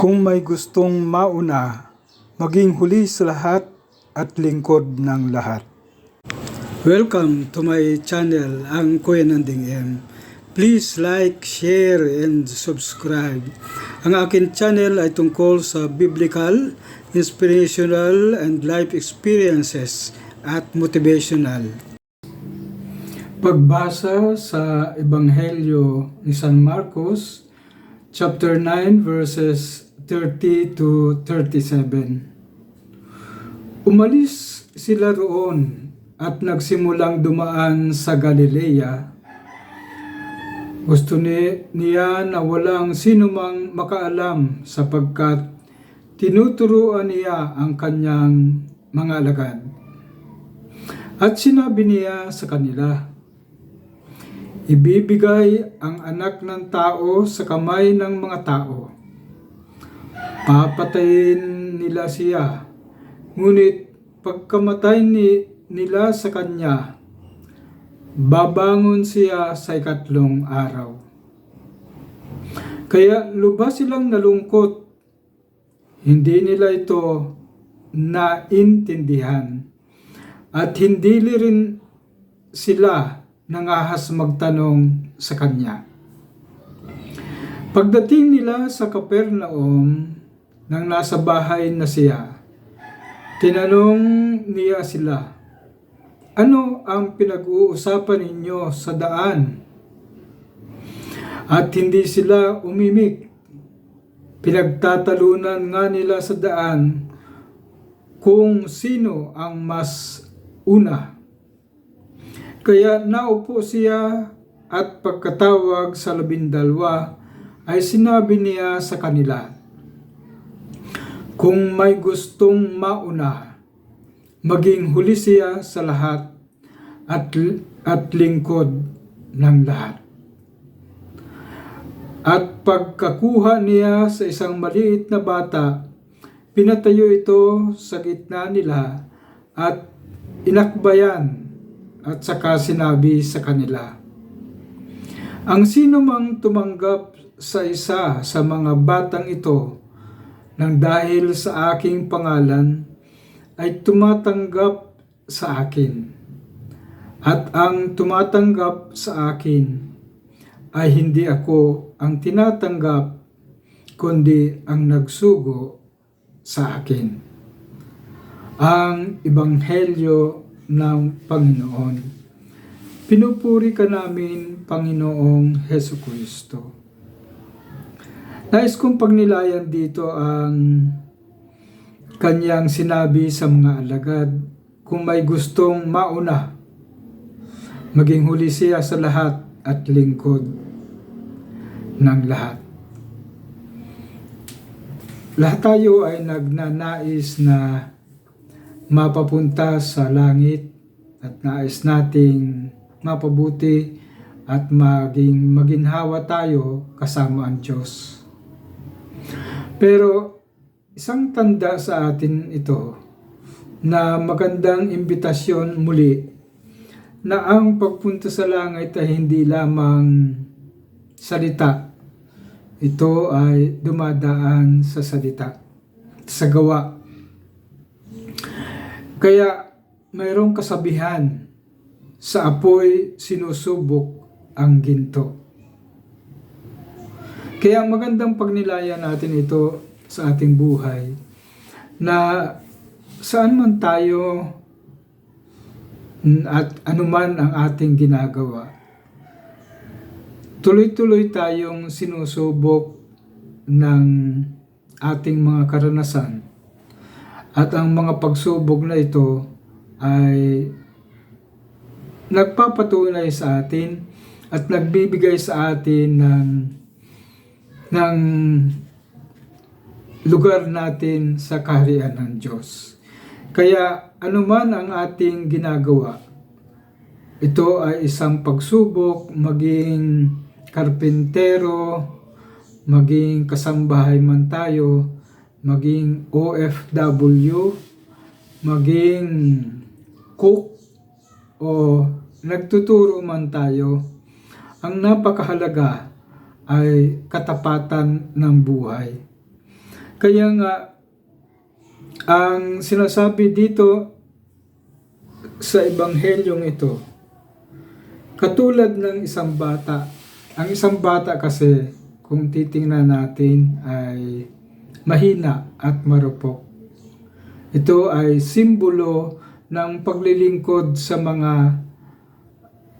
Kung may gustong mauna, maging huli sa lahat at lingkod ng lahat. Welcome to my channel, ang Kuya Nanding M. Please like, share, and subscribe. Ang akin channel ay tungkol sa biblical, inspirational, and life experiences at motivational. Pagbasa sa Ebanghelyo ni San Marcos, chapter 9 verses 30 to 37. Umalis sila roon at nagsimulang dumaan sa Galilea. Gusto ni, niya na walang sinumang makaalam sapagkat tinuturuan niya ang kanyang mga alagad. At sinabi niya sa kanila, Ibibigay ang anak ng tao sa kamay ng mga tao. Papatayin nila siya. Ngunit pagkamatay ni, nila sa kanya, babangon siya sa ikatlong araw. Kaya lubha silang nalungkot. Hindi nila ito naintindihan. At hindi rin sila nangahas magtanong sa kanya. Pagdating nila sa Kapernaum, nang nasa bahay na siya, tinanong niya sila, Ano ang pinag-uusapan ninyo sa daan? At hindi sila umimik. Pinagtatalunan nga nila sa daan kung sino ang mas una. Kaya naupo siya at pagkatawag sa labindalwa ay sinabi niya sa kanila, Kung may gustong mauna, maging huli siya sa lahat at, at lingkod ng lahat. At pagkakuha niya sa isang maliit na bata, pinatayo ito sa gitna nila at inakbayan at saka sinabi sa kanila, Ang sino mang tumanggap sa isa sa mga batang ito nang dahil sa aking pangalan ay tumatanggap sa akin. At ang tumatanggap sa akin ay hindi ako ang tinatanggap kundi ang nagsugo sa akin. Ang Ebanghelyo ng Panginoon. Pinupuri ka namin, Panginoong Heso Kristo. Nais kong pagnilayan dito ang kanyang sinabi sa mga alagad kung may gustong mauna, maging huli siya sa lahat at lingkod ng lahat. Lahat tayo ay nagnanais na mapapunta sa langit at nais nating mapabuti at maging maginhawa tayo kasama ang Diyos. Pero isang tanda sa atin ito na magandang imbitasyon muli na ang pagpunta sa langit ay hindi lamang salita. Ito ay dumadaan sa salita, sa gawa. Kaya mayroong kasabihan, sa apoy sinusubok ang ginto. Kaya magandang pagnilayan natin ito sa ating buhay na saan man tayo at anuman ang ating ginagawa. Tuloy-tuloy tayong sinusubok ng ating mga karanasan at ang mga pagsubok na ito ay nagpapatunay sa atin at nagbibigay sa atin ng ng lugar natin sa kaharian ng Diyos. Kaya anuman ang ating ginagawa, ito ay isang pagsubok, maging karpintero, maging kasambahay man tayo, maging OFW, maging cook o nagtuturo man tayo, ang napakahalaga ay katapatan ng buhay. Kaya nga, ang sinasabi dito sa ebanghelyong ito, katulad ng isang bata, ang isang bata kasi, kung titingnan natin, ay mahina at marupok. Ito ay simbolo ng paglilingkod sa mga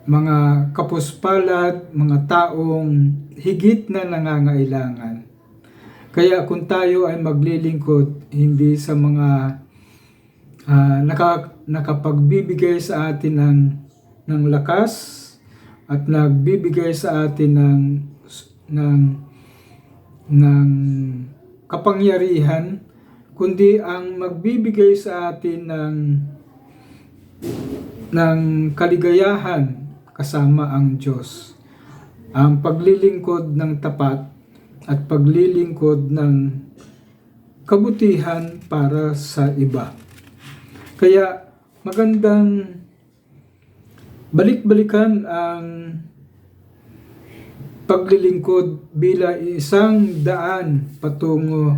mga kapuspalad, mga taong higit na nangangailangan. Kaya kung tayo ay maglilingkod hindi sa mga ah, naka, nakapagbibigay sa atin ng ng lakas at nagbibigay sa atin ng ng ng kapangyarihan kundi ang magbibigay sa atin ng ng kaligayahan kasama ang Diyos. Ang paglilingkod ng tapat at paglilingkod ng kabutihan para sa iba. Kaya magandang balik-balikan ang paglilingkod bilang isang daan patungo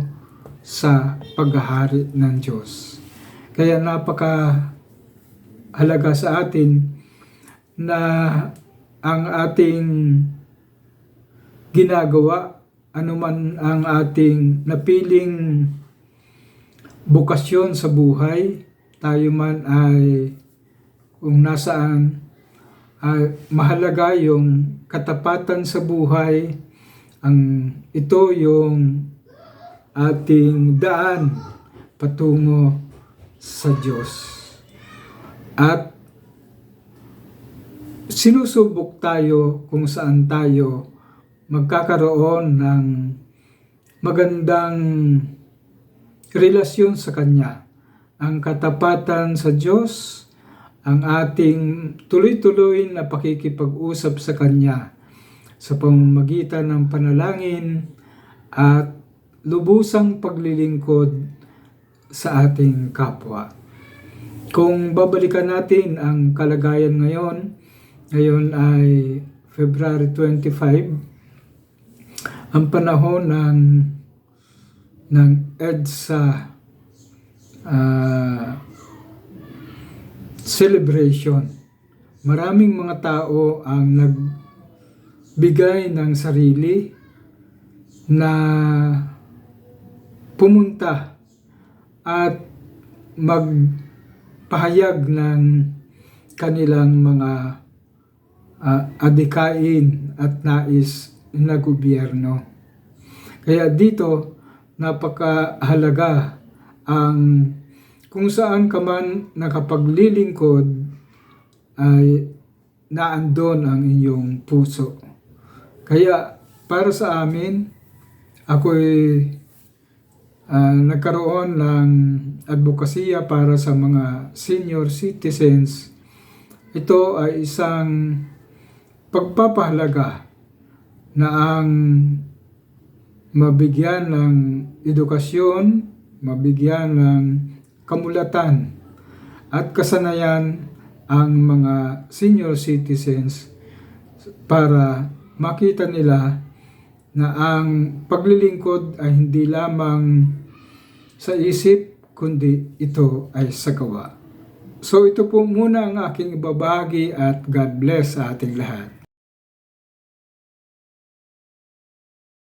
sa paghahari ng Diyos. Kaya napaka halaga sa atin na ang ating ginagawa, anuman ang ating napiling bukasyon sa buhay, tayo man ay kung nasaan, ay mahalaga yung katapatan sa buhay, ang ito yung ating daan patungo sa Diyos. At sinusubok tayo kung saan tayo magkakaroon ng magandang relasyon sa Kanya. Ang katapatan sa Diyos, ang ating tuloy-tuloy na pakikipag-usap sa Kanya sa pamamagitan ng panalangin at lubusang paglilingkod sa ating kapwa. Kung babalikan natin ang kalagayan ngayon, ngayon ay February 25, ang panahon ng ng EDSA ah, celebration. Maraming mga tao ang nagbigay ng sarili na pumunta at magpahayag ng kanilang mga ah, adikain at nais na gobyerno. Kaya dito, napakahalaga ang kung saan ka man nakapaglilingkod ay naandon ang inyong puso. Kaya para sa amin, ako'y ah, nagkaroon ng advokasya para sa mga senior citizens. Ito ay isang pagpapahalaga na ang mabigyan ng edukasyon, mabigyan ng kamulatan at kasanayan ang mga senior citizens para makita nila na ang paglilingkod ay hindi lamang sa isip kundi ito ay sa gawa. So ito po muna ang aking ibabahagi at God bless sa ating lahat.